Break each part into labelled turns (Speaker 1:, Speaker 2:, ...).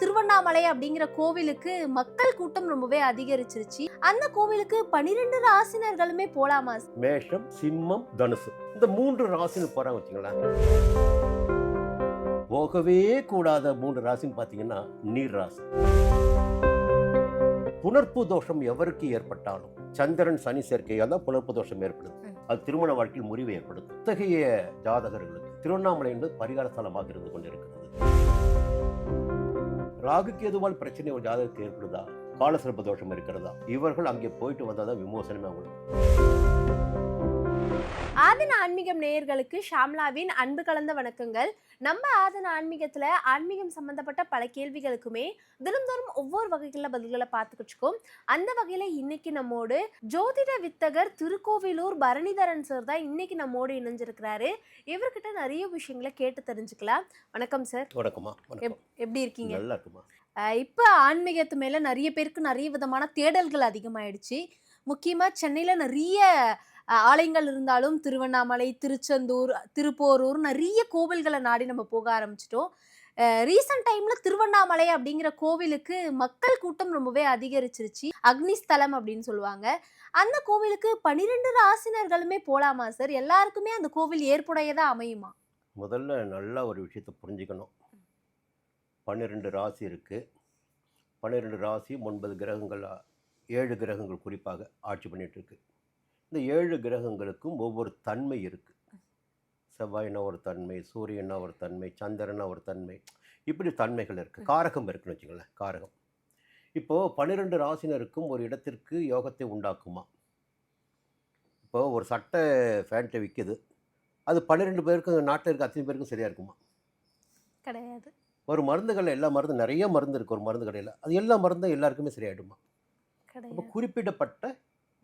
Speaker 1: திருவண்ணாமலை அப்படிங்கிற கோவிலுக்கு மக்கள் கூட்டம் ரொம்பவே அதிகரிச்சிருச்சு. அந்த கோவிலுக்கு பனிரெண்டு ராசினர்களுமே போலாமா?
Speaker 2: மேஷம் சிம்மம் தனுசு. இந்த மூன்று ராசின்னு போறாங்க வச்சுங்களேன் போகவே கூடாத மூன்று ராசின்னு பார்த்தீங்கன்னா நீர் ராசி. புணர்ப்பு தோஷம் எவருக்கு ஏற்பட்டாலும் சந்திரன் சனி சேர்க்கையால் தான் புணர்ப்பு தோஷம் ஏற்படுது. அது திருமண வாழ்க்கையில் முறிவு ஏற்படுத்தும் இத்தகைய ஜாதகர்களுக்கு திருவண்ணாமலை என்பது பரிகார ஸ்தலமாக இருந்து கொண்டிருக்கிறது. ராகுக்கு எதுவால் பிரச்சனை ஒரு ஜாதகத்துக்கு ஏற்படுதா? காலசிறப்பு தோஷம் இருக்கிறதா? இவர்கள் அங்கே போயிட்டு வந்தால் தான் விமோசனமே அவங்களுக்கு
Speaker 1: ஆதன ஆன்மீகம் நேயர்களுக்கு ஷாம்லாவின் அன்பு கலந்த வணக்கங்கள். நம்ம ஆதன ஆன்மீகத்துல ஆன்மீகம் சம்பந்தப்பட்ட பல கேள்விகளுக்குமே தினந்தோறும் ஒவ்வொரு வகைகளில் பதில்களை பார்த்துக்கிட்டு இருக்கோம். அந்த வகையில இன்னைக்கு நம்மோடு ஜோதிட வித்தகர் திருக்கோவிலூர் பரணிதரன் சார் தான் இன்னைக்கு நம்மோடு இணைஞ்சிருக்கிறாரு. இவர்கிட்ட நிறைய விஷயங்களை கேட்டு தெரிஞ்சுக்கலாம். வணக்கம் சார்
Speaker 2: வணக்கம்.
Speaker 1: எப்படி இருக்கீங்க?
Speaker 2: நல்லா இருக்குமா
Speaker 1: இப்ப ஆன்மீகத்து மேல நிறைய பேருக்கு நிறைய விதமான தேடல்கள் அதிகமாயிடுச்சு. முக்கியமா சென்னையில நிறைய ஆலயங்கள் இருந்தாலும் திருவண்ணாமலை திருச்செந்தூர் திருப்போரூர் நிறைய கோவில்களை நாடி நம்ம போக ஆரம்பிச்சிட்டோம். ரீசன்ட் டைம்ல திருவண்ணாமலை அப்படிங்கிற கோவிலுக்கு மக்கள் கூட்டம் ரொம்பவே அதிகரிச்சிருச்சு. அக்னி ஸ்தலம் அப்படின்னு சொல்லுவாங்க. அந்த கோவிலுக்கு பனிரெண்டு ராசினர்களுமே போலாமா சார்? எல்லாருக்குமே அந்த கோவில் ஏற்புடையதா அமையுமா?
Speaker 2: முதல்ல நல்லா ஒரு விஷயத்தை புரிஞ்சுக்கணும். பன்னிரெண்டு ராசி இருக்குது பன்னிரெண்டு ராசியும் ஒன்பது கிரகங்கள் ஏழு கிரகங்கள் குறிப்பாக ஆட்சி பண்ணிகிட்ருக்கு இந்த ஏழு கிரகங்களுக்கும் ஒவ்வொரு தன்மை இருக்குது செவ்வாய்னா ஒரு தன்மை சூரியனா ஒரு தன்மை சந்திரனா ஒரு தன்மை இப்படி தன்மைகள் இருக்குது காரகம் இருக்குன்னு வச்சுங்களேன் காரகம். இப்போது பன்னிரெண்டு ராசினருக்கும் ஒரு இடத்திற்கு யோகத்தை உண்டாக்குமா? இப்போது ஒரு சட்டை ஃபேண்ட்டை விற்கிது அது பன்னிரெண்டு பேருக்கும் நாட்டில் இருக்க அத்தனை பேருக்கும் சரியாக இருக்குமா?
Speaker 1: கிடையாது.
Speaker 2: ஒரு மருந்துகளில் எல்லா மருந்து நிறைய மருந்து இருக்குது ஒரு மருந்து கடையில். அது எல்லா மருந்தும் எல்லாருக்குமே சரியாயிடுமா? அப்போ குறிப்பிடப்பட்ட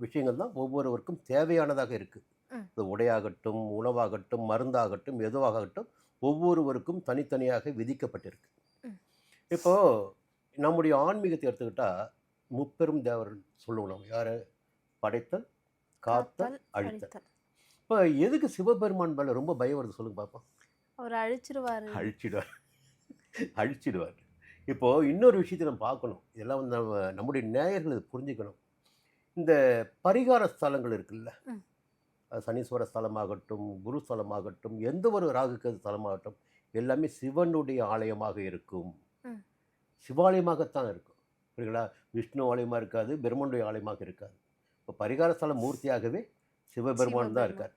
Speaker 2: விஷயங்கள் தான் ஒவ்வொருவருக்கும் தேவையானதாக இருக்குது. அது உடையாகட்டும் உணவாகட்டும் மருந்தாகட்டும் எதுவாகட்டும் ஒவ்வொருவருக்கும் தனித்தனியாக விதிக்கப்பட்டிருக்கு. இப்போது நம்முடைய ஆன்மீகத்தை எடுத்துக்கிட்டால் முப்பெரும் தேவர் சொல்லுவோம் நம்ம. யார்? படைத்தல் காத்தல் அழித்தல். இப்போ எதுக்கு சிவபெருமான் மேலே ரொம்ப பயம் வருது சொல்லுங்க பார்ப்போம்
Speaker 1: அவர் அழிச்சிருவாரு.
Speaker 2: அழிச்சிடுவார். அழிச்சிடுவார். இப்போது இன்னொரு விஷயத்தை நம்ம பார்க்கணும். இதெல்லாம் வந்து நம்ம நம்முடைய நேயர்கள் புரிஞ்சுக்கணும். இந்த பரிகார ஸ்தலங்கள் இருக்குல்ல. சனீஸ்வர ஸ்தலமாகட்டும் குரு ஸ்தலமாகட்டும் எந்த ஒரு ராகுக்கு ஸ்தலமாகட்டும் எல்லாமே சிவனுடைய ஆலயமாக இருக்கும். சிவாலயமாகத்தான் இருக்கும். புரியுங்களா விஷ்ணு ஆலயமாக இருக்காது பிரம்மனுடைய ஆலயமாக இருக்காது. இப்போ பரிகார ஸ்தல மூர்த்தியாகவே சிவபெருமான் தான். இருக்கார்.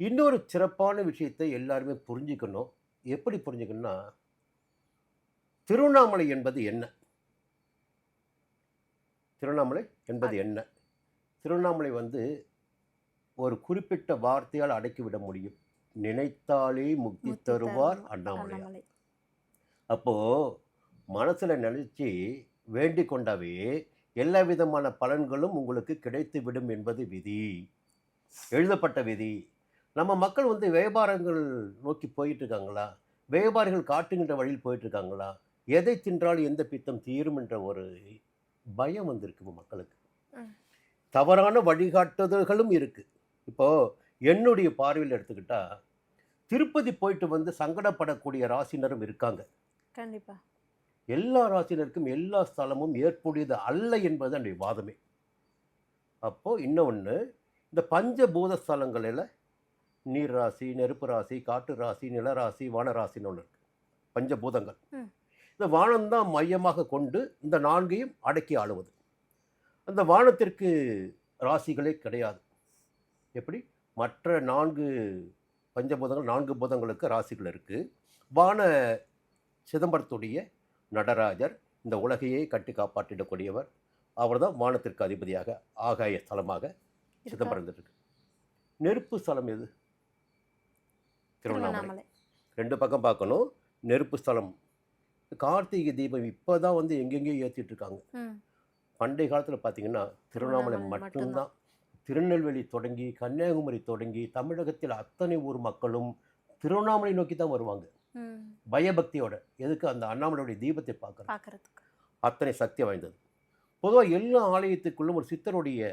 Speaker 2: இன்னொரு சிறப்பான விஷயத்தை எல்லாருமே புரிஞ்சுக்கணும். எப்படி புரிஞ்சுக்கணும்னா திருவண்ணாமலை என்பது என்ன? திருவண்ணாமலை என்பது என்ன? திருவண்ணாமலை வந்து ஒரு குறிப்பிட்ட வார்த்தையால் அடக்கிவிட முடியும். நினைத்தாலே முக்தி தருவார் அண்ணாமலையார்.
Speaker 1: அண்ணாமலை.
Speaker 2: அப்போது மனசில் நினைச்சு வேண்டிக் கொண்டாவே எல்லா விதமான பலன்களும் உங்களுக்கு கிடைத்து விடும் என்பது விதி. எழுதப்பட்ட விதி. நம்ம மக்கள் வந்து வியாபாரங்கள் நோக்கி போயிட்டு இருக்காங்களா? வியாபாரிகள் காட்டுகின்ற வழியில் போயிட்டு இருக்காங்களா? எதை தின்றால் எந்த பித்தம் தீரும் என்ற ஒரு பயம் வந்திருக்கு இப்ப மக்களுக்கு. தவறான வழிகாட்டுதல்களும் இருக்கு. இப்போ என்னுடைய பார்வையில் எடுத்துக்கிட்டா திருப்பதி போயிட்டு வந்து சங்கடப்படக்கூடிய ராசினரும் இருக்காங்க.
Speaker 1: கண்டிப்பா.
Speaker 2: எல்லா ராசினருக்கும் எல்லா ஸ்தலமும் ஏற்புடையது அல்ல என்பது என்னுடைய வாதமே. அப்போது இன்னொன்று இந்த பஞ்சபூத ஸ்தலங்களில் நீர் ராசி நெருப்பு ராசி காட்டு ராசி நிலராசி வானராசின்னு ஒன்று இருக்கு. பஞ்சபூதங்கள். இந்த வானம்தான் மையமாக கொண்டு இந்த நான்கையும் அடக்கி ஆளுவது. அந்த வானத்திற்கு ராசிகளே கிடையாது. எப்படி? மற்ற நான்கு பஞ்சபூதங்கள் நான்கு பூதங்களுக்கு ராசிகள் இருக்குது வான சிதம்பரத்துடைய நடராஜர் இந்த உலகையே கட்டி காப்பாற்றிடக்கூடியவர். அவர்தான் வானத்திற்கு அதிபதியாக ஆகாய ஸ்தலமாக சிதம்பரம் இருக்கு நெருப்பு ஸ்தலம் எது? திருவண்ணாமலை. ரெண்டு பக்கம் பார்க்கணும். நெருப்பு ஸ்தலம் கார்த்திகை தீபம் இப்போ தான் வந்து எங்கெங்கேயோ ஏற்றிட்டு இருக்காங்க. பண்டைய காலத்தில் பார்த்தீங்கன்னா திருவண்ணாமலை மட்டும்தான். திருநெல்வேலி தொடங்கி கன்னியாகுமரி தொடங்கி தமிழகத்தில் அத்தனை ஊர் மக்களும் திருவண்ணாமலை நோக்கி தான் வருவாங்க பயபக்தியோட எதுக்கு அந்த அண்ணாமலையுடைய தீபத்தை பார்க்குறது?
Speaker 1: பார்க்கறதுக்கு.
Speaker 2: அத்தனை சக்தி வாய்ந்தது. பொதுவாக எல்லா ஆலயத்துக்குள்ளும் ஒரு சித்தருடைய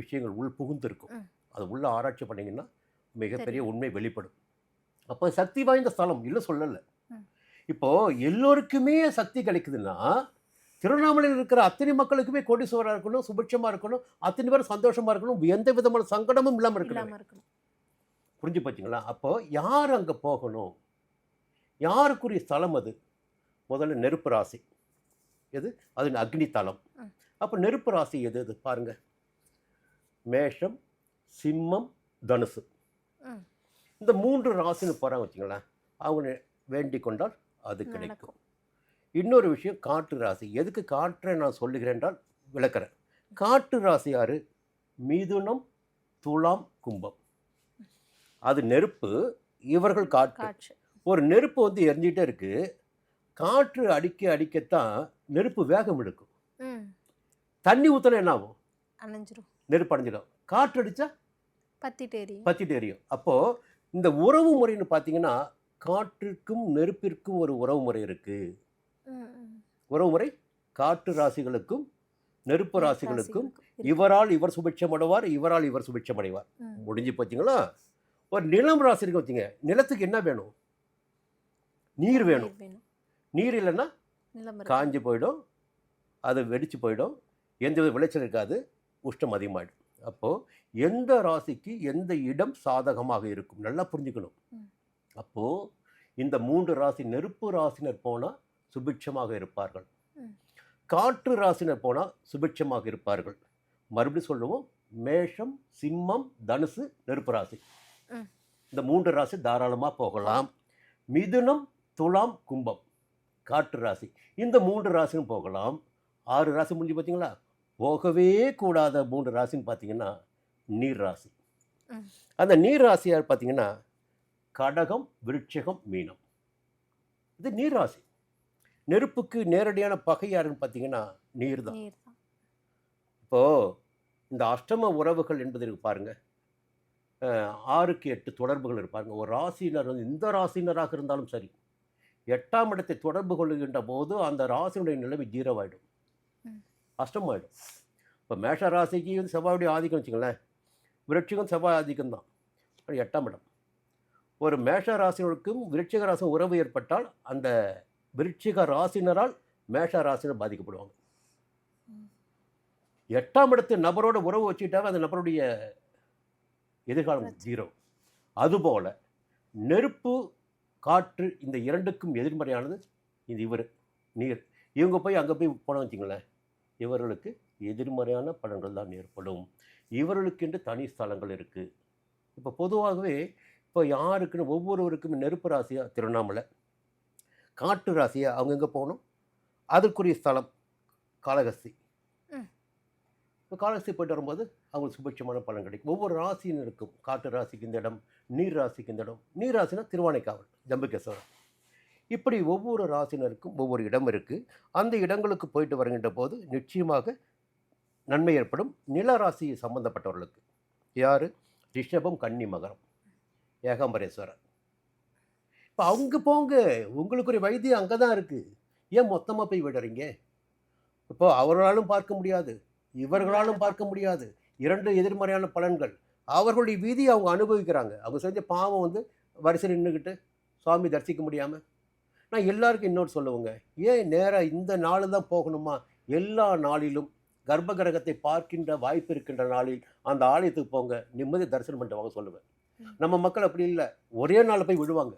Speaker 2: விஷயங்கள் உள் புகுந்திருக்கும். அது உள்ள ஆராய்ச்சி பண்ணீங்கன்னா மிகப்பெரிய. உண்மை வெளிப்படும். அப்போ சக்தி வாய்ந்த ஸ்தலம் இல்லை சொல்லலை.
Speaker 1: ம்.
Speaker 2: இப்போ எல்லோருக்குமே சக்தி கிடைக்குதுன்னா திருவண்ணாமலையில் இருக்கிற அத்தனை மக்களுக்குமே கோடீஸ்வரா இருக்கணும் சுபிட்சமா இருக்கணும் அத்தனை பேரும் சந்தோஷமா இருக்கணும் எந்த விதமான சங்கடமும் இல்லாமல் இருக்கணும். புரிஞ்சு போச்சுங்களா அப்போ யார் அங்கே போகணும்? யாருக்குரிய ஸ்தலம் அது? முதல்ல நெருப்பு ராசி. எது? அது அக்னி தலம். அப்போ நெருப்பு ராசி எது அது? பாருங்க. மேஷம் சிம்மம் தனுசு. இந்த மூன்று ராசின்னு போகிறாங்க வச்சுங்களேன். அவங்க வேண்டிக் கொண்டால் அது கிடைக்கும். இன்னொரு விஷயம் காற்று ராசி. எதுக்கு காற்றை நான் சொல்லுகிறேன் என்றால் விளக்குறேன். காற்று ராசி யாரு? மிதுனம் துலாம் கும்பம். அது நெருப்பு இவர்கள் காற்று. ஒரு நெருப்பு வந்து எரிஞ்சிட்டே இருக்கு. காற்று அடிக்க அடிக்கத்தான் நெருப்பு வேகம் எடுக்கும். தண்ணி ஊற்றினா என்ன ஆகும்?
Speaker 1: அணைஞ்சிரும்.
Speaker 2: நெருப்பு அடைஞ்சிடும் காற்று அடித்தா
Speaker 1: பத்திட்டு எரியும்.
Speaker 2: பத்திட்டு எரியும். அப்போது இந்த உறவு முறைன்னு பார்த்தீங்கன்னா காற்றுக்கும் நெருப்பிற்கும் ஒரு உறவு முறை இருக்குது
Speaker 1: ம், ம்.
Speaker 2: உறவு முறை காற்று ராசிகளுக்கும் நெருப்பு ராசிகளுக்கும். இவரால் இவர் சுபிட்சம் அடைவார் இவரால் இவர் சுபிட்சம் அடைவார். முடிஞ்சு போச்சுங்களா? ஒரு நிலம் ராசி இருக்கு வச்சுங்க. நிலத்துக்கு என்ன வேணும்? நீர் வேணும்.
Speaker 1: நீர்
Speaker 2: இல்லைன்னா. காஞ்சு போயிடும் அது வெடிச்சு போயிடும் எந்த வித விளைச்சல் இருக்காது உஷ்டம் அதிகமாகிடும் அப்போது எந்த ராசிக்கு எந்த இடம் சாதகமாக இருக்கும்? நல்லா புரிஞ்சுக்கணும். அப்போது இந்த மூன்று ராசி நெருப்பு ராசினர் போனால் சுபிட்சமாக இருப்பார்கள். காற்று ராசினர் போனால் சுபிட்சமாக இருப்பார்கள். மறுபடியும் சொல்லுவோம் மேஷம் சிம்மம் தனுசு நெருப்பு ராசி. இந்த மூன்று ராசி தாராளமாக போகலாம். மிதுனம் துலாம் கும்பம். காற்று ராசி. இந்த மூன்று ராசியும் போகலாம். ஆறு ராசி முடிஞ்சு பார்த்தீங்களா போகவே கூடாத மூன்று ராசின்னு பார்த்தீங்கன்னா நீர் ராசி. அந்த நீர் ராசி யார் பார்த்தீங்கன்னா கடகம் விருட்சகம் மீனம். இது நீர் ராசி நெருப்புக்கு நேரடியான பகை யாருன்னு பார்த்தீங்கன்னா நீர் தான் இப்போது இந்த அஷ்டம உறவுகள் என்பது இருக்கு பாருங்க. அஹ், ஆறுக்கு எட்டு தொடர்புகள் இருப்பாங்க ஒரு ராசியினர் வந்து இந்த ராசியினராக இருந்தாலும் சரி எட்டாம் இடத்தை தொடர்பு கொள்ளுகின்ற போது அந்த ராசியினுடைய நிலைமை ஜீரோவாயிடும். அஷ்டமாயிடும். இப்போ மேஷ ராசிக்கு வந்து செவ்வாயுடைய ஆதிக்கம் வச்சுங்களேன் விருட்சிகம் செவ்வாய் ஆதிக்கம் தான் எட்டாம் இடம். ஒரு மேஷ ராசினருக்கும் விருட்சிக ராசி உறவு ஏற்பட்டால் அந்த விருட்சிக ராசினரால் மேஷ ராசினர் பாதிக்கப்படுவாங்க. எட்டாம் இடத்து நபரோட உறவு வச்சுக்கிட்டாவே அந்த நபருடைய எதிர்காலம். ஜீரோ அதுபோல நெருப்பு காற்று இந்த இரண்டுக்கும் எதிர்மறையானது இது இவர் நீர் இவங்க போய் அங்கே போய் போன வச்சுங்களேன் இவர்களுக்கு எதிர்மறையான பலன்கள் தான் ஏற்படும் இவர்களுக்கென்று தனி ஸ்தலங்கள் இருக்குது இப்போ பொதுவாகவே இப்போ யாருக்குன்னு ஒவ்வொருவருக்கும் நெருப்பு ராசியாக திருவண்ணாமலை. காற்று ராசியாக அவங்க எங்கே போகணும்? அதற்குரிய ஸ்தலம் காளகஸ்தி. இப்போ காளகஸ்தி போயிட்டு வரும்போது அவங்களுக்கு சுபிட்சமான பலன் கிடைக்கும். ஒவ்வொரு ராசியினருக்கும் காற்று ராசிக்கு இந்த இடம் நீர் ராசிக்கு இந்த இடம். நீர் ராசினா திருவானைக்காவல் ஜம்புகேஸ்வரம் இப்படி ஒவ்வொரு ராசினருக்கும் ஒவ்வொரு இடம் இருக்குது அந்த இடங்களுக்கு போயிட்டு வருகின்ற போது நிச்சயமாக நன்மை ஏற்படும். நில ராசி சம்பந்தப்பட்டவர்களுக்கு. யார்? ரிஷபம் கன்னி மகரம். ஏகாம்பரேஸ்வரர். இப்போ அவங்க போங்க உங்களுக்கு ஒரு வைத்தியம் அங்கே தான் இருக்குது ஏன் மொத்தமாக போய் விடுறீங்க? இப்போ அவர்களாலும் பார்க்க முடியாது இவர்களாலும் பார்க்க முடியாது. இரண்டு எதிர்மறையான பலன்கள். அவர்களுடைய வீதியை அவங்க அனுபவிக்கிறாங்க. அவங்க செஞ்ச பாவம் வந்து வரிசையில் நின்றுக்கிட்டு சுவாமி தரிசிக்க முடியாமல் நான் எல்லாருக்கும் இன்னொரு சொல்லுவேங்க. ஏன் நேராக இந்த நாள் தான் போகணுமா? எல்லா நாளிலும் கர்ப்ப கிரகத்தை பார்க்கின்ற வாய்ப்பு இருக்கின்ற நாளில் அந்த ஆலயத்துக்கு போங்க. நிம்மதி தரிசனம் பண்ணிட்டு வாங்க சொல்லுவேன். நம்ம மக்கள் அப்படி இல்லை. ஒரே நாள் போய் விடுவாங்க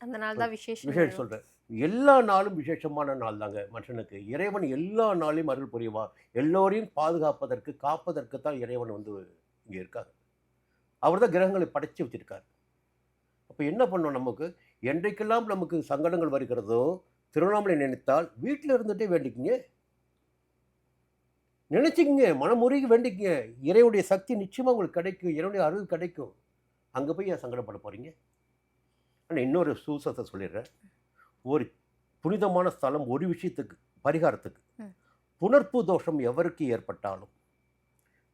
Speaker 1: அந்த நாள் தான் விசேஷம்.
Speaker 2: விசேஷம் சொல்கிறேன் எல்லா நாளும் விசேஷமான நாள் தாங்க மனுஷனுக்கு. இறைவன் எல்லா நாளையும் அருள் புரிவான். எல்லோரையும் பாதுகாப்பதற்கு காப்பதற்கு தான் இறைவன் வந்து இங்கே இருக்கார். அவர் தான் கிரகங்களை படைச்சு வச்சிருக்கார். அப்போ என்ன பண்ணோம் நமக்கு? என்றைக்கெல்லாம் நமக்கு சங்கடங்கள் வருகிறதோ திருவண்ணாமலை நினைத்தால் வீட்டில் இருந்துகிட்டே வேண்டிக்கிங்க. நினச்சிக்கங்க மனமுருகி வேண்டிக்கங்க. இறைவனுடைய சக்தி நிச்சயமாக உங்களுக்கு கிடைக்கும் இறைவனுடைய அருள் கிடைக்கும். அங்கே போய் ஏன் சங்கடப்பட போகிறீங்க ஆனால் இன்னொரு சூசத்தை சொல்லிடுறேன். ஒரு புனிதமான ஸ்தலம் ஒரு விஷயத்துக்கு பரிகாரத்துக்கு. புணர்ப்பு தோஷம் எவருக்கு ஏற்பட்டாலும்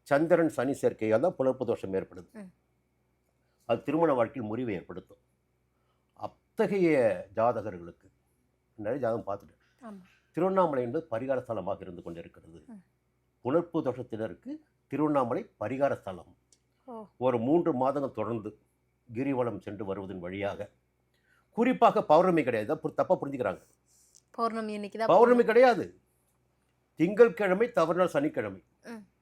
Speaker 2: சந்திரன் சனி சேர்க்கையால் தான் புணர்ப்பு தோஷம் ஏற்படுது. அது திருமண வாழ்க்கையில் முறிவை ஏற்படுத்தும். அத்தகைய ஜாதகர்களுக்கு நிறைய ஜாதகம் பார்த்துட்டு. திருவண்ணாமலை என்பது பரிகார ஸ்தலமாக இருந்து கொண்டிருக்கிறது.
Speaker 1: ம்.
Speaker 2: புணர்ப்பு தோஷத்தினருக்கு திருவண்ணாமலை பரிகார ஸ்தலம். ஒரு மூன்று மாதங்கள் தொடர்ந்து கிரிவலம் சென்று வருவதன் வழியாக. குறிப்பாக பௌர்ணமி கிடையாது தப்பா புரிஞ்சுக்கிறாங்க.
Speaker 1: பௌர்ணமி அன்னைக்கு தான்
Speaker 2: பௌர்ணமி கிடையாது. திங்கட்கிழமை தவறுநாள் சனிக்கிழமை.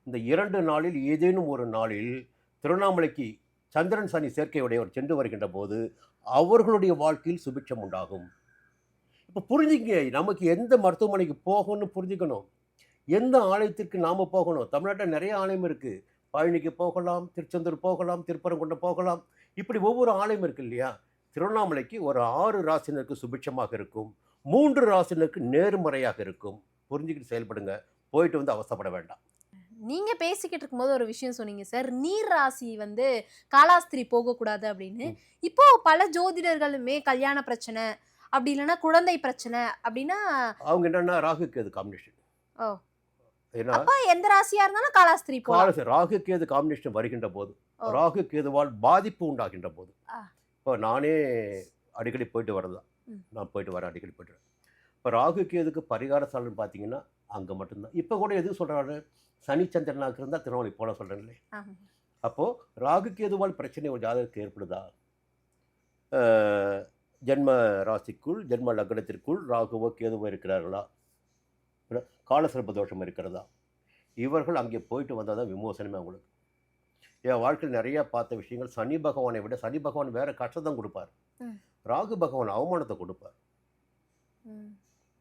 Speaker 2: இந்த இரண்டு நாளில் ஏதேனும் ஒரு நாளில் திருவண்ணாமலைக்கு சந்திரன் சனி சேர்க்கையுடையவர் சென்று வருகின்ற போது அவர்களுடைய வாழ்க்கையில் சுபிட்சம் உண்டாகும். இப்போ புரிஞ்சுங்க நமக்கு எந்த மருத்துவமனைக்கு போகணும்னு புரிஞ்சுக்கணும். எந்த ஆலயத்திற்கு நாம் போகணும்? தமிழ்நாட்டில் நிறைய ஆலயம் இருக்குது பழனிக்கு போகலாம் திருச்செந்தூர் போகலாம் திருப்பரங்குன்றம் போகலாம். இப்படி ஒவ்வொரு ஆலயம் இருக்கு இல்லையா? திருவண்ணாமலைக்கு ஒரு ஆறு ராசினருக்கு சுபிட்சமாக இருக்கும். மூன்று ராசினருக்கு நேர்மறையாக இருக்கும். புரிஞ்சுக்கிட்டு செயல்படுங்க. போயிட்டு வந்து அவசப்பட வேண்டாம்.
Speaker 1: நீங்க பேசிக்கிட்டு இருக்கும்போது ஒரு விஷயம் சொன்னீங்க சார் நீர் ராசி வந்து காலாஸ்திரி போகக்கூடாது அப்படின்னு. இப்போ பல ஜோதிடர்களுமே கல்யாண பிரச்சனை அப்படி இல்லைன்னா குழந்தை பிரச்சனை அப்படின்னா
Speaker 2: அவங்க என்னன்னா ராகு கேது காம்பினேஷன்
Speaker 1: ஓ.
Speaker 2: ஏன்னா
Speaker 1: எந்த ராசியா இருந்தாலும் காலாஸ்திரி போகலாம்
Speaker 2: கால ராகு கேது காம்பினேஷன் வருகின்ற போது. ராகு கேதுவால் பாதிப்பு உண்டாகின்ற போது. இப்போ நானே அடிக்கடி போயிட்டு வரதான். நான் போயிட்டு வரேன் அடிக்கடி போயிட்டு வரேன் இப்போ ராகு கேதுக்கு பரிகார ஸ்தலம்னு பார்த்தீங்கன்னா அங்கே மட்டும்தான் இப்போ கூட எது சொல்கிறாரு சனிச்சந்திரனாக இருந்தால் திருவண்ணாமலை போல சொல்கிறேன்லே
Speaker 1: ஆமா.
Speaker 2: அப்போது ராகு கேதுவால் பிரச்சனை ஒரு ஜாதகத்துக்கு ஏற்படுதா ஜென்ம ராசிக்குள் ஜென்ம லக்னத்திற்குள் ராகுவோ கேதுவோ இருக்கிறார்களா இல்ல காலசர்ப்ப தோஷம் இருக்கிறதா? இவர்கள் அங்கே போயிட்டு வந்தால் தான் விமோசனமே அவங்களுக்கு என் வாழ்க்கையில் நிறையா பார்த்த விஷயங்கள் சனி பகவானை விட சனி பகவான் வேற கஷ்டம் கொடுப்பார். ராகு பகவான் அவமானத்தை கொடுப்பார்.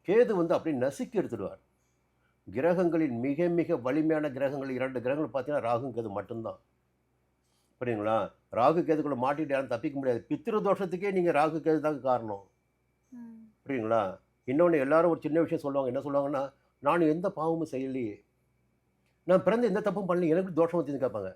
Speaker 2: கேது வந்து அப்படியே நசுக்கி எடுத்துடுவார். கிரகங்களின் மிக மிக வலிமையான கிரகங்கள் இரண்டு கிரகங்கள் பார்த்தீங்கன்னா ராகு கேது மட்டும்தான். புரியுங்களா ராகு கேதுக்குள்ள மாட்டிட்டு யாரும் தப்பிக்க முடியாது. பித்திரு தோஷத்துக்கே நீங்கள் ராகு கேது தான் காரணம். புரியுங்களா இன்னொன்று எல்லாரும் ஒரு சின்ன விஷயம் சொல்லுவாங்க. என்ன சொல்லுவாங்கன்னா நான் எந்த பாவமும் செய்யலையே. நான் பிறந்து எந்த தப்பும் பண்ணல எனக்கு தோஷம் வச்சுன்னு கேட்பாங்க.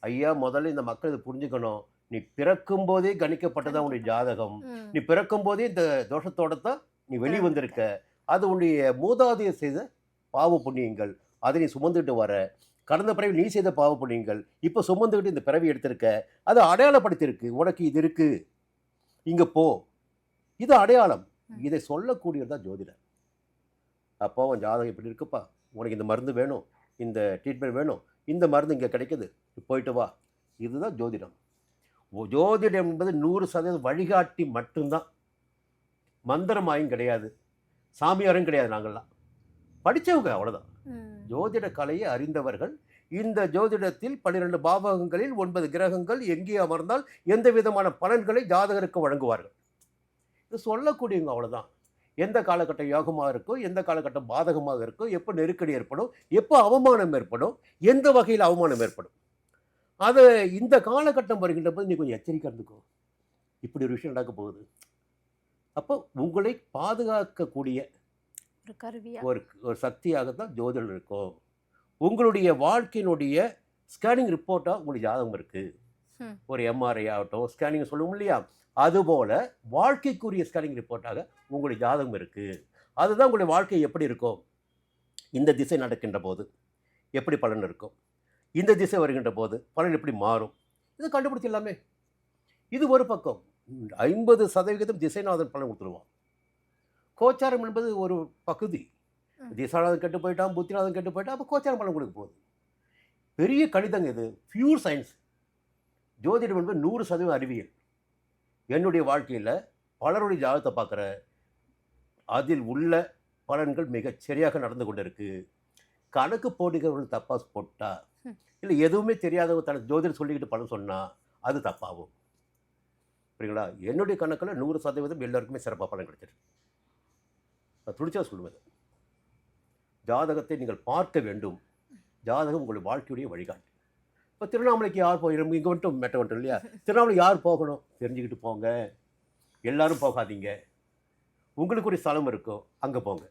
Speaker 2: ஐயா முதல்ல இந்த மக்கள் இதை புரிஞ்சுக்கணும். நீ பிறக்கும் போதே கணிக்கப்பட்டதான் உன்னுடைய ஜாதகம். நீ பிறக்கும் போதே இந்த தோஷத்தோட தான் நீ வெளி வந்திருக்க. அது உன்னுடைய மூதாதையர் செய்த பாவ புண்ணியங்கள். அதை நீ சுமந்துட்டு வர. கடந்த பிறவி நீ செய்த பாவ புண்ணியங்கள். இப்போ சுமந்துக்கிட்டு இந்த பிறவி எடுத்திருக்க. அதை அடையாளப்படுத்தியிருக்கு. உனக்கு இது இருக்கு. இங்க போ. இது அடையாளம். இதை சொல்லக்கூடியது தான் ஜோதிடர். அப்போ உன் ஜாதகம் இப்படி இருக்குப்பா. உனக்கு இந்த மருந்து வேணும். இந்த ட்ரீட்மெண்ட் வேணும். இந்த மருந்து இங்கே கிடைக்குது. போயிட்டு வா. இதுதான் ஜோதிடம். ஜோதிடம் என்பது நூறு சதவீதம் வழிகாட்டி மட்டும்தான். மந்திரமாயும் கிடையாது. சாமியாரும் கிடையாது நாங்கள்லாம். படித்தவங்க அவ்வளோதான். ஜோதிட கலையை அறிந்தவர்கள் இந்த ஜோதிடத்தில் பன்னிரெண்டு பாவகங்களில் ஒன்பது கிரகங்கள் எங்கே அமர்ந்தால் எந்த விதமான பலன்களை ஜாதகருக்கு வழங்குவார்கள்? இது சொல்லக்கூடியவங்க அவ்வளோதான் எந்த காலகட்டம் யோகமாக இருக்கும் எந்த காலகட்டம் பாதகமாக இருக்கும் எப்போ நெருக்கடி ஏற்படும் எப்போ அவமானம் ஏற்படும் எந்த வகையில் அவமானம் ஏற்படும். அது இந்த காலகட்டம் வருகின்ற போது நீ கொஞ்சம் எச்சரிக்கை இருந்துக்கோ. இப்படி ஒரு விஷயம் நடக்க போகுது. அப்போ உங்களை பாதுகாக்கக்கூடிய
Speaker 1: ஒரு
Speaker 2: ஒரு ஒரு சக்தியாக தான் ஜோதிடம் இருக்கும். உங்களுடைய வாழ்க்கையினுடைய ஸ்கேனிங் ரிப்போர்ட்டாக உங்களுக்கு ஜாதகம் இருக்குது. ஒரு எம்ஆர்ஐ ஆகட்டும் ஸ்கேனிங் சொல்லுவோம் இல்லையா? அதுபோல் வாழ்க்கைக்குரிய ஸ்கேனிங் ரிப்போர்ட்டாக உங்களுடைய ஜாதகம் இருக்குது அதுதான் உங்களுடைய வாழ்க்கை எப்படி இருக்கும்? இந்த திசை நடக்கின்ற போது எப்படி பலன் இருக்கும்? இந்த திசை வருகின்ற போது பலன் எப்படி மாறும்? இது கண்டுபிடிச்சிடலாமே. இது ஒரு பக்கம். ஐம்பது சதவிகிதம் திசைநாதன் பலன் கொடுத்துருவான். கோச்சாரம் என்பது ஒரு பகுதி. திசாநாதன் கெட்டு போயிட்டான் புத்திநாதன் கெட்டு போயிட்டான் அப்போ கோச்சாரம் பலன் கொடுக்க போகுது. பெரிய கணிதங்க இது. பியூர் சயின்ஸ் ஜோதிடம் என்பது நூறு சதவீதம் அறிவியல். என்னுடைய வாழ்க்கையில் பலருடைய ஜாதகத்தை பார்க்குற அதில் உள்ள பலன்கள் மிகச் சரியாக நடந்து கொண்டிருக்கு. கணக்கு போடுகிறவர்கள் தப்பாக போட்டா
Speaker 1: ம்.
Speaker 2: இல்லை எதுவுமே தெரியாதவங்க தனக்கு ஜோதிடம் சொல்லிக்கிட்டு பலன் சொன்னால் அது தப்பாகும். புரியுங்களா என்னுடைய கணக்கில் நூறு சதவீதம் எல்லாருக்குமே சிறப்பாக பலன் கிடைச்சிருக்கு. நான் துடிச்சா சொல்லுவேன். ஜாதகத்தை நீங்கள் பார்க்க வேண்டும். ஜாதகம் உங்களுடைய வாழ்க்கையுடைய வழிகாட்டு. இப்போ திருவண்ணாமலைக்கு யார் போய் இங்கே வந்துட்டு மெட்ட வந்துட்டோம் இல்லையா? திருவண்ணாமலை யார் போகணும்? தெரிஞ்சுக்கிட்டு போங்க. எல்லாரும் போகாதீங்க. உங்களுக்கு ஒரு ஸ்தலம் இருக்கும். அங்கே போங்க.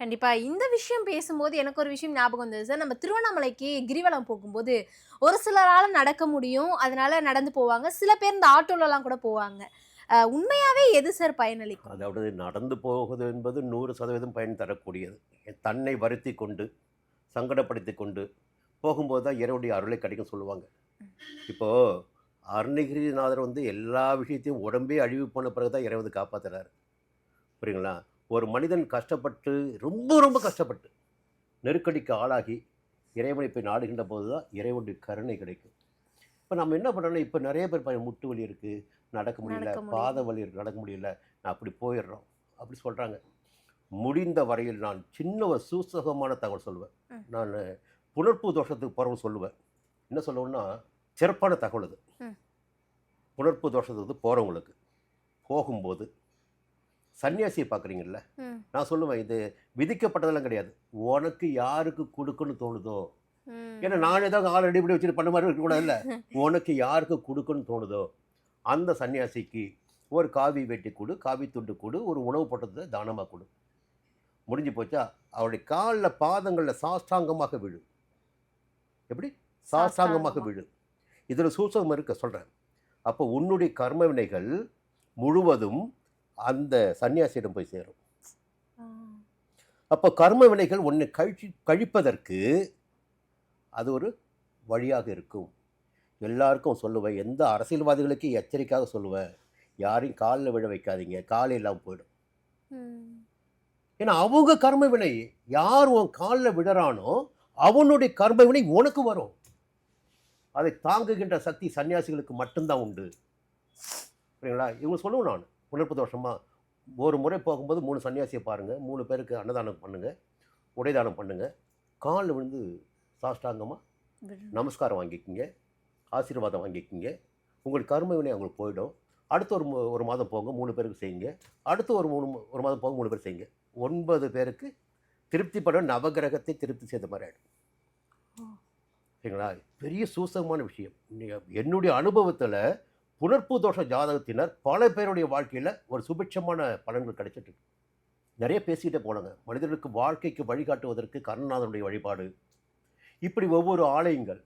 Speaker 1: கண்டிப்பா. இந்த விஷயம் பேசும்போது எனக்கு ஒரு விஷயம் ஞாபகம் வந்தது. சார் நம்ம திருவண்ணாமலைக்கு கிரிவலம் போகும்போது ஒரு சிலரால நடக்க முடியும். அதனால நடந்து போவாங்க. சில பேர் இந்த ஆட்டோலலாம் கூட போவாங்க. அஹ், உண்மையாவே எது சார் பயனளிக்கும்?
Speaker 2: அதாவது நடந்து போவது என்பது நூறு சதவீதம் பயன் தரக்கூடியது. தன்னை வருத்தி கொண்டு சங்கடப்படுத்தி கொண்டு போகும்போது தான் இறைவனுடைய அருளை கிடைக்கும் சொல்லுவாங்க. இப்போது அருணகிரிநாதர் வந்து எல்லா விஷயத்தையும் உடம்பே அழிவு போன பிறகு தான் இறைவன் காப்பாற்றுறாரு புரியுங்களா? ஒரு மனிதன் கஷ்டப்பட்டு ரொம்ப ரொம்ப கஷ்டப்பட்டு நெருக்கடிக்கு ஆளாகி இறைவனை போய் நாடுகின்ற போது தான் இறைவனுடைய கருணை கிடைக்கும். இப்போ நம்ம என்ன பண்ணுறோம்னா இப்போ நிறைய பேர் முட்டு வலி இருக்குது நடக்க முடியல. பாத வலி இருக்கு நடக்க முடியல நான் அப்படி போயிடுறோம் அப்படி சொல்கிறாங்க முடிந்த வரையில் நான் சின்ன ஒரு சூசகமான தகவல் சொல்லுவேன். நான் புணர்ப்பு தோஷத்துக்கு போகிறவங்க சொல்லுவேன். என்ன சொல்லுவேன்னா சிறப்பான தகவல் அது. புணர்ப்பு தோஷத்துக்கு போகிறவங்களுக்கு போகும்போது சன்னியாசியை பார்க்குறீங்கல்ல நான் சொல்லுவேன் இது விதிக்கப்பட்டதெல்லாம் கிடையாது. உனக்கு யாருக்கு கொடுக்கணும்னு தோணுதோ. ஏன்னா நான் ஏதாவது ஆள் பண்ணி வச்சுட்டு பண்ண மாதிரி இருக்கக்கூடாதுல்ல உனக்கு யாருக்கு கொடுக்கணும்னு தோணுதோ? அந்த சன்னியாசிக்கு ஒரு காவி வெட்டி கொடு காவி துண்டு கொடு ஒரு உணவு போட்டதை தானமாக கொடு. முடிஞ்சு போச்சா அவருடைய காலில் பாதங்களில் சாஷ்டாங்கமாக விழு. எப்படி
Speaker 1: சாஷ்டாங்கமா.
Speaker 2: விழு இதில் சூசகம் இருக்க சொல்கிறேன் அப்போ உன்னுடைய கர்ம வினைகள் முழுவதும் அந்த சன்னியாசியிடம் போய் சேரும். அப்போ கர்ம வினைகள் உன்னை கழிச்சு கழிப்பதற்கு அது ஒரு வழியாக இருக்கும் எல்லாருக்கும் சொல்லுவேன் எந்த அரசியல்வாதிகளுக்கு எச்சரிக்கையாக சொல்லுவேன் யாரையும் காலில் விழ வைக்காதீங்க காலை இல்லாமல் போயிடும். ஏன்னா அவங்க கர்ம வினை யார் உன் காலில் விடுறானோ அவனுடைய கர்ம வினை உனக்கு வரும். அதை தாங்குகின்ற சக்தி சன்னியாசிகளுக்கு மட்டும்தான் உண்டு. சரிங்களா இவங்க சொல்லுவேன் நான் உணர்ப்பு தோஷமா? ஒரு முறை போகும்போது மூணு சன்னியாசியை பாருங்கள் மூணு பேருக்கு அன்னதானம் பண்ணுங்கள் உடைதானம் பண்ணுங்கள் காலில் விழுந்து சாஷ்டாங்கமாக. நமஸ்காரம் வாங்கிக்கிங்க. ஆசீர்வாதம் வாங்கிக்கிங்க. உங்களுக்கு கர்ம வினை அவங்களுக்கு போயிடும். அடுத்து ஒரு ஒரு மாதம் போங்க மூணு பேருக்கு செய்யுங்க. அடுத்து ஒரு மூணு ஒரு மாதம் போங்க மூணு பேர் செய்யுங்க. ஒன்பது பேருக்கு திருப்திப்பட நவகிரகத்தை திருப்தி செய்த மாதிரி ஆகிடும். சரிங்களா? பெரிய சூசகமான விஷயம். என்னுடைய அனுபவத்தில் புணர்ப்பு தோஷ ஜாதகத்தினர் பல பேருடைய வாழ்க்கையில் ஒரு சுபிட்சமான பலன்கள் கிடைச்சிட்டு. நிறைய பேசிக்கிட்டே போனாங்க. மனிதர்களுக்கு வாழ்க்கைக்கு வழிகாட்டுவதற்கு கருணாதனுடைய வழிபாடு. இப்படி ஒவ்வொரு ஆலயங்கள்.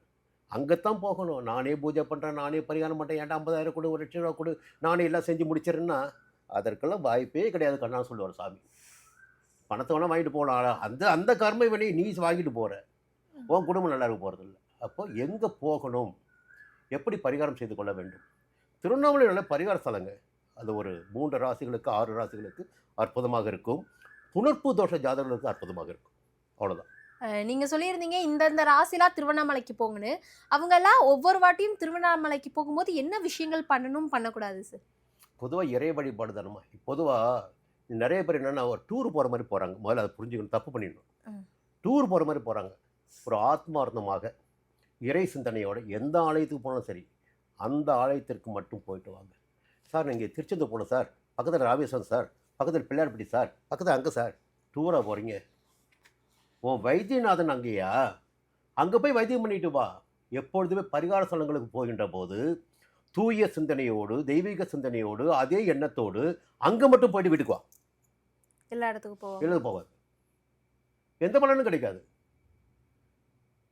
Speaker 2: அங்கத்தான் போகணும். நானே பூஜை பண்ணுறேன் நானே பரிகாரம் பண்ணுறேன் ஏன்டா ஐம்பதாயிரம் கொடு ஒரு லட்சம் ரூபா கொடு நானே எல்லாம் செஞ்சு முடிச்சிடறேன்னா அதற்கெல்லாம் வாய்ப்பே கிடையாது கண்ணா சொல்லுவார் சாமி. பணத்தை வேணால் வாங்கிட்டு போகலாம் அந்த அந்த கர்ம வினையை நீ வாங்கிட்டு போகிற உன் குடும்பம் நல்லா இருக்க போகிறதில்ல அப்போ எங்கே போகணும்? எப்படி பரிகாரம் செய்து கொள்ள வேண்டும்? திருவண்ணாமலை நல்ல பரிகார ஸ்தலங்க. அது ஒரு மூன்று ராசிகளுக்கு ஆறு ராசிகளுக்கு அற்புதமாக இருக்கும். புணர்ப்பு தோஷ ஜாதகங்களுக்கு அற்புதமாக இருக்கும். அவ்வளோதான்
Speaker 1: அஹ், நீங்க சொல்லியிருந்தீங்க இந்தந்த ராசிலாம் திருவண்ணாமலைக்கு போங்கன்னு. அவங்க எல்லாம் ஒவ்வொரு வாட்டியும் திருவண்ணாமலைக்கு போகும்போது என்ன விஷயங்கள் பண்ணணும் பண்ணக்கூடாது சார்?
Speaker 2: பொதுவாக இறை வழிபாடு தானம்மா. பொதுவாக நிறைய பேர் என்னென்னா ஒரு டூர் போகிற மாதிரி போகிறாங்க முதல்ல அதை புரிஞ்சுக்கணும் தப்பு பண்ணிடணும். டூர் போகிற மாதிரி போகிறாங்க ஒரு ஆத்மார்த்தமாக இறை சிந்தனையோட எந்த ஆலயத்துக்கு போனாலும் சரி அந்த ஆலயத்திற்கு மட்டும் போயிட்டு வாங்க. சார் நீங்கள் திருச்செந்தூர் போகணும் சார். பக்கத்தில் ராமேஸ்வரம் சார். பக்கத்தில் பிள்ளையார்பட்டி சார். பக்கத்தில் அங்கே சார். டூராக போகிறீங்க உன் வைத்தியநாதன் அங்கேயா? அங்கே போய் வைத்தியம் பண்ணிட்டு வா. எப்பொழுதுமே பரிகார ஸ்தலங்களுக்கு போகின்ற போது தூய சிந்தனையோடு தெய்வீக சிந்தனையோடு அதே எண்ணத்தோடு அங்கே மட்டும் போயிட்டு வீட்டுக்கு வா.
Speaker 1: எல்லா இடத்துக்கும் போவோம்.
Speaker 2: எழுத போவார் எந்த பலனும் கிடைக்காது.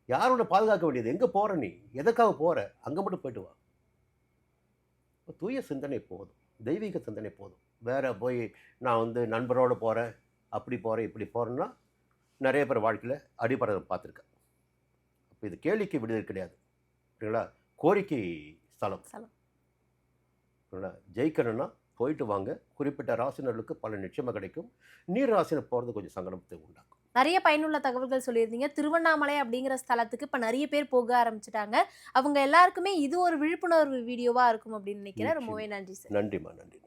Speaker 2: யாரோட பாதுகாக்க வேண்டியது? எங்கே போகிற நீ? எதுக்காக போகிற அங்கே மட்டும் போயிட்டு வா. தூய சிந்தனை போதும். தெய்வீக சிந்தனை போதும். வேற போய் நான் வந்து நண்பரோடு போகிறேன் அப்படி போகிறேன் இப்படி போகிறேன்னா நிறைய பேர் வாழ்க்கையில் அடிபடுறதை பார்த்துருக்கேன். அப்போ இது கேளிக்கை விடுதல் கிடையாது. சரிங்களா கோரிக்கை ஸ்தலம் ஜெயிக்கணும்னா போயிட்டு வாங்க. குறிப்பிட்ட ராசினர்களுக்கு பல நிச்சயமாக கிடைக்கும். நீர் ராசினர் போகிறது கொஞ்சம் சங்கடத்தை உண்டாக்கும்.
Speaker 1: நிறைய பயனுள்ள தகவல்கள் சொல்லியிருந்தீங்க. திருவண்ணாமலை அப்படிங்கிற ஸ்தலத்துக்கு இப்ப நிறைய பேர் போக ஆரம்பிச்சிட்டாங்க. அவங்க எல்லாருக்குமே இது ஒரு விழிப்புணர்வு வீடியோவா இருக்கும் அப்படின்னு நினைக்கிறேன். ரொம்பவே நன்றி சார்.
Speaker 2: நன்றிம்மா நன்றி